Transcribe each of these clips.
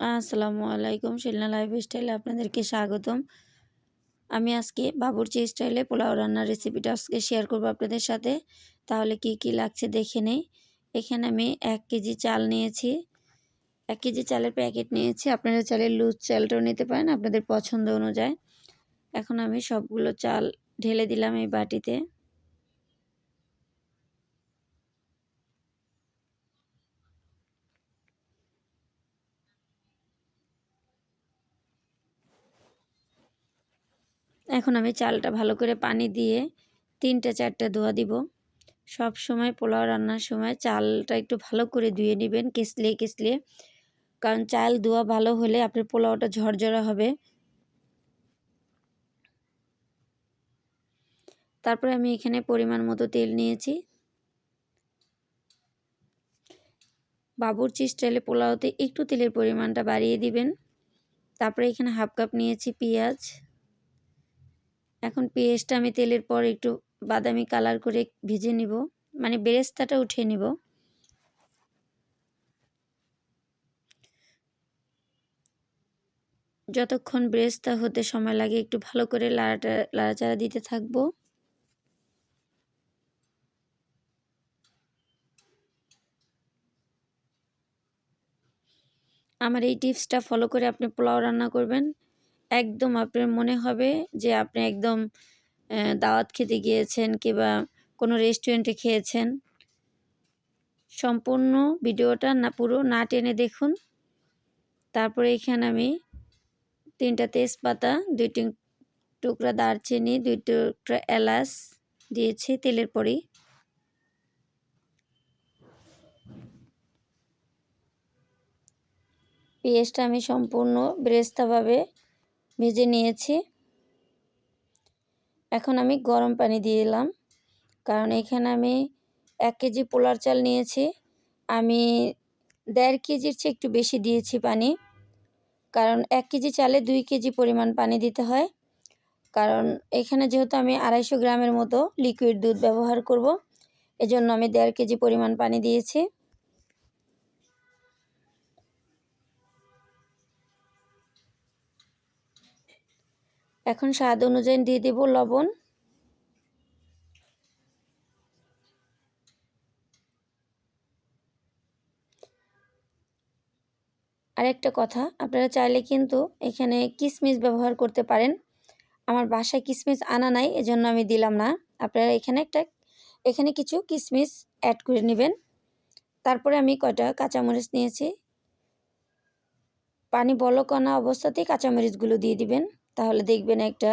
আসসালামু আলাইকুম, শিলনা লাইফ স্টাইলে আপনাদেরকে স্বাগতম। আমি আজকে বাবুরচি স্টাইলে পোলাও রান্নার রেসিপিটা আজকে শেয়ার করব আপনাদের সাথে। তাহলে কি কি লাগছে দেখে নেই। এখানে আমি এক কেজি চাল নিয়েছি। এক কেজি চালের প্যাকেট নিয়েছি। আপনারা চালের লুজ চালটাও নিতে পারেন, আপনাদের পছন্দ অনুযায়ী। এখন আমি সবগুলো চাল ঢেলে দিলাম এই বাটিতে। এখন আমি চালটা ভালো করে পানি দিয়ে তিনটা, চারটা ধোয়া দিব। সব সময় পোলাও রান্নার সময় চালটা একটু ভালো করে ধুয়ে নেবেন, কেসলিয়ে কেসলিয়ে। কারণ চাল ধোয়া ভালো হলে আপনার পোলাওটা ঝরঝরা হবে। তারপরে আমি এখানে পরিমাণ মতো তেল নিয়েছি। বাবুরচি স্টাইলে পোলাওতে একটু তেলের পরিমাণটা বাড়িয়ে দিবেন। তারপরে এখানে হাফ কাপ নিয়েছি পেঁয়াজ। এখন পেঁয়াজটা আমি তেলের পর একটু বাদামি কালার করে ভেজে নিব। মানে বেরেস্তাটা উঠিয়ে নিব। যতক্ষণ ব্রেস্তা হতে সময় লাগে একটু ভালো করে লাড়াটা, লাড়াচাড়া দিতে থাকব। আমার এই টিপসটা ফলো করে আপনি পোলাও রান্না করবেন। একদম আপনার মনে হবে যে আপনি একদম দাওয়াত খেতে গিয়েছেন কিংবা কোনো রেস্টুরেন্টে খেয়েছেন। সম্পূর্ণ ভিডিওটা না, পুরো না টেনে দেখুন। তারপরে এখানে আমি তিনটা তেজপাতা, দুই টুকরা দারচিনি, দুই টুকরা এলাচ দিয়েছি তেলের পরেই। পেঁয়াজটা আমি সম্পূর্ণ ব্রেস্তাভাবে ভেজে নিয়েছি। এখন আমি গরম পানি দিয়ে দিলাম কারণ এখানে আমি এক কেজি পোলার চাল নিয়েছি। আমি দেড় কেজির চেয়ে একটু বেশি দিয়েছি পানি। কারণ এক কেজি চালে দুই কেজি পরিমাণ পানি দিতে হয়। কারণ এখানে যেহেতু আমি আড়াইশো গ্রামের মতো লিকুইড দুধ ব্যবহার করব, এজন্য আমি দেড় কেজি পরিমাণ পানি দিয়েছি। এখন স্বাদ অনুযায়ী দিয়ে দেব লবণ। আরেকটা কথা, আপনারা চাইলে কিন্তু এখানে কিসমিস ব্যবহার করতে পারেন। আমার বাসায় কিসমিস আনা নাই, এজন্য আমি দিলাম না। আপনারা এখানে একটা, এখানে কিছু কিসমিস অ্যাড করে নেবেন। তারপরে আমি কয়টা কাঁচামরিচ নিয়েছি। পানি বলকানা অবস্থাতেই কাঁচামরিচগুলো দিয়ে দিবেন। তাহলে দেখবেন একটা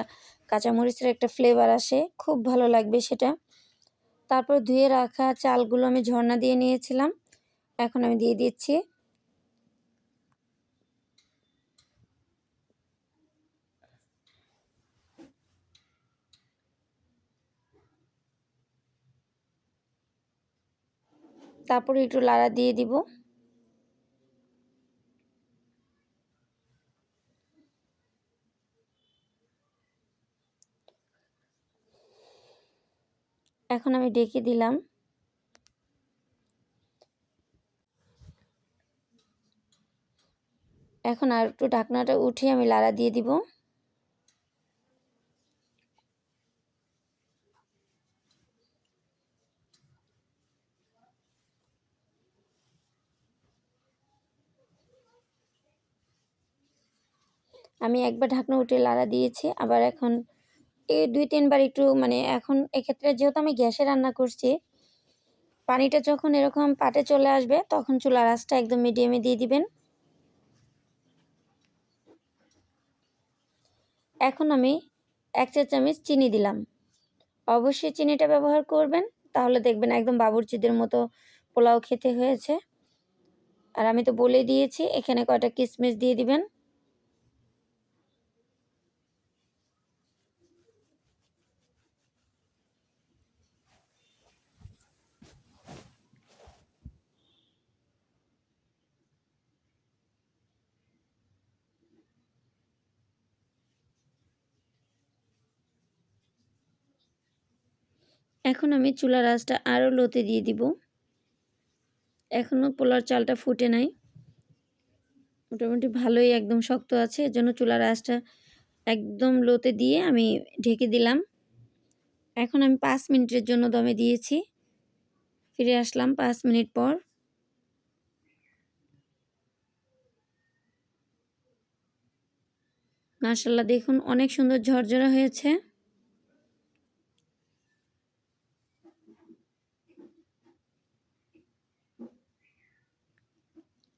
কাঁচামরিচের একটা ফ্লেভার আসে, খুব ভালো লাগবে সেটা। তারপর ধুয়ে রাখা চালগুলো আমি ঝর্ণা দিয়ে নিয়েছিলাম, এখন আমি দিয়ে দিচ্ছি। তারপরে একটু লাড়া দিয়ে দিব। এখন আমি ডেকে দিলাম। এখন আর একটু ঢাকনাটা উঠিয়ে আমি লাড়া দিয়ে দিব। আমি একবার ঢাকনা উঠে লাড়া দিয়েছি, আবার এখন এই দুই তিনবার একটু মানে এখন এক্ষেত্রে যেহেতু আমি গ্যাসে রান্না করছি, পানিটা যখন এরকম পাটে চলে আসবে তখন চুলার আঁচটা একদম মিডিয়ামে দিয়ে দিবেন। এখন আমি এক চা চামচ চিনি দিলাম। অবশ্যই চিনিটা ব্যবহার করবেন, তাহলে দেখবেন একদম বাবুরচিদের মতো পোলাও খেতে হয়েছে। আর আমি তো বলে দিয়েছি, এখানে কয়টা কিশমিশ দিয়ে দিবেন। এখন আমি চুলার আঁচটা আরও লোতে দিয়ে দিব। এখনও পোলার চালটা ফুটে নাই। মোটামুটি ভালোই একদম শক্ত আছে এর জন্য চুলার আঁচটা একদম লোতে দিয়ে আমি ঢেকে দিলাম। এখন আমি পাঁচ মিনিটের জন্য দমে দিয়েছি। ফিরে আসলাম পাঁচ মিনিট পর। মার্শাল্লাহ দেখুন অনেক সুন্দর ঝরঝরা হয়েছে।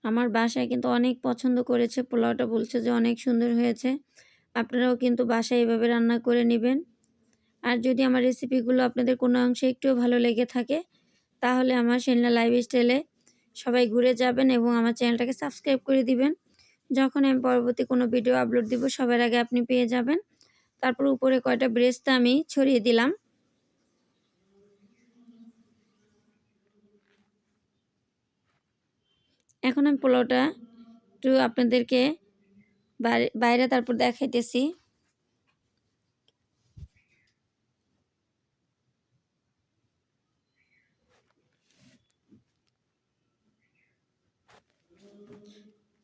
আমার বাসায় কিন্তু অনেক পছন্দ করেছে, পোলাওটা বলছে যে অনেক সুন্দর হয়েছে। আপনারাও কিন্তু বাসায় এভাবে রান্না করে নেবেন। আর যদি আমার রেসিপিগুলো আপনাদের কোনো অংশে একটুও ভালো লেগে থাকে, তাহলে আমার সেনলা লাইফ স্টাইলে সবাই ঘুরে যাবেন এবং আমার চ্যানেলটাকে সাবস্ক্রাইব করে দিবেন। যখন আমি পরবর্তী কোনো ভিডিও আপলোড দিব, সবার আগে আপনি পেয়ে যাবেন। তারপর উপরে কয়টা ব্রেস্তা আমি ছড়িয়ে দিলাম। এখন আমি পোলাওটা একটু আপনাদেরকে বাইরে তারপর দেখাইতেছি।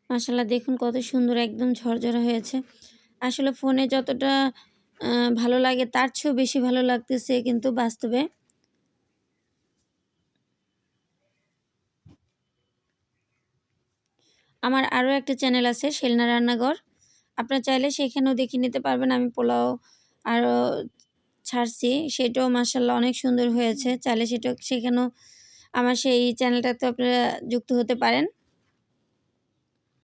মাসাল্লাহ দেখুন কত সুন্দর একদম ঝরঝরা হয়েছে। আসলে ফোনে যতটা ভালো লাগে তার চেয়েও বেশি ভালো লাগতেছে কিন্তু বাস্তবে। আমার আরও একটা চ্যানেল আছে, শেলনা রান্নাঘর। আপনারা চাইলে সেখানেও দেখে নিতে পারবেন, আমি পোলাও আরও ছাড়ছি। সেটাও মার্শাল্লাহ অনেক সুন্দর হয়েছে, চাইলে সেটা সেখানেও আমার সেই চ্যানেলটাতে আপনারা যুক্ত হতে পারেন।